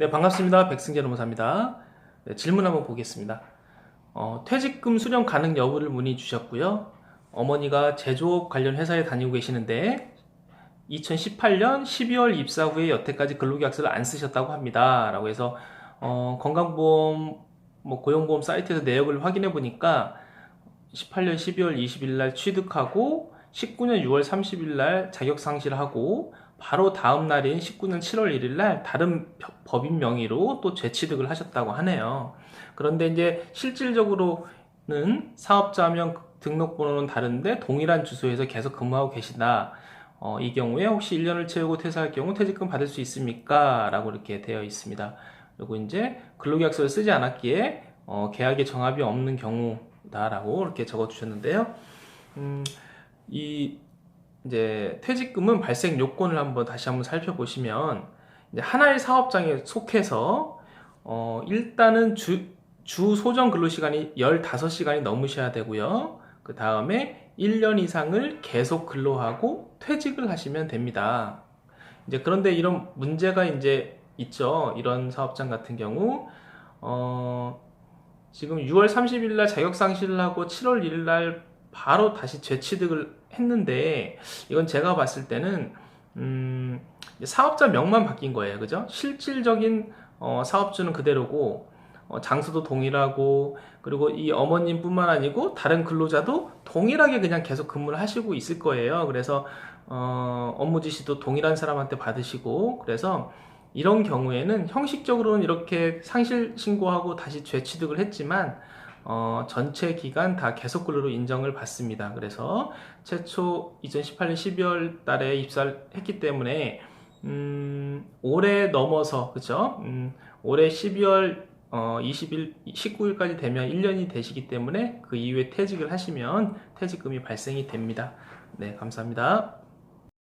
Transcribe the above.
네, 반갑습니다. 백승재 노무사입니다. 네, 질문 한번 보겠습니다. 어, 퇴직금 수령 가능 여부를 문의 주셨고요. 어머니가 제조업 관련 회사에 다니고 계시는데 2018년 12월 입사 후에 여태까지 근로계약서를 안 쓰셨다고 합니다. 라고 해서 어, 건강보험, 뭐 고용보험 사이트에서 내역을 확인해 보니까 18년 12월 20일 날 취득하고 19년 6월 30일 날 자격 상실하고 바로 다음 날인 19년 7월 1일 날 다른 법인 명의로 또 재취득을 하셨다고 하네요. 그런데 이제 실질적으로는 사업자명 등록번호는 다른데 동일한 주소에서 계속 근무하고 계시다. 어, 이 경우에 혹시 1년을 채우고 퇴사할 경우 퇴직금 받을 수 있습니까? 라고 이렇게 되어 있습니다. 그리고 이제 근로계약서를 쓰지 않았기에 어, 계약에 정합이 없는 경우다라고 이렇게 적어 주셨는데요. 음, 이 이제 퇴직금은 발생 요건을 한번 다시 한번 살펴보시면 이제 하나의 사업장에 속해서 어, 일단은 주, 주 소정 근로 시간이 15시간이 넘으셔야 되고요. 그 다음에 1년 이상을 계속 근로하고 퇴직을 하시면 됩니다. 이제 그런데 이런 문제가 이제 있죠. 이런 사업장 같은 경우 어, 지금 6월 30일 날 자격 상실을 하고 7월 1일 날 바로 다시 재취득을 했는데 이건 제가 봤을 때는 음, 사업자 명만 바뀐 거예요. 그죠? 실질적인 어, 사업주는 그대로고 어, 장소도 동일하고 그리고 이 어머님뿐만 아니고 다른 근로자도 동일하게 그냥 계속 근무를 하시고 있을 거예요. 그래서 어, 업무 지시도 동일한 사람한테 받으시고 그래서 이런 경우에는 형식적으로는 이렇게 상실 신고하고 다시 재취득을 했지만 어, 전체 기간 다 계속 근로로 인정을 받습니다. 그래서 최초 2018년 12월 달에 입사를 했기 때문에 음, 올해 넘어서 그죠? 음, 올해 12월 어, 20일, 19일까지 되면 1년이 되시기 때문에 그 이후에 퇴직을 하시면 퇴직금이 발생이 됩니다. 네, 감사합니다.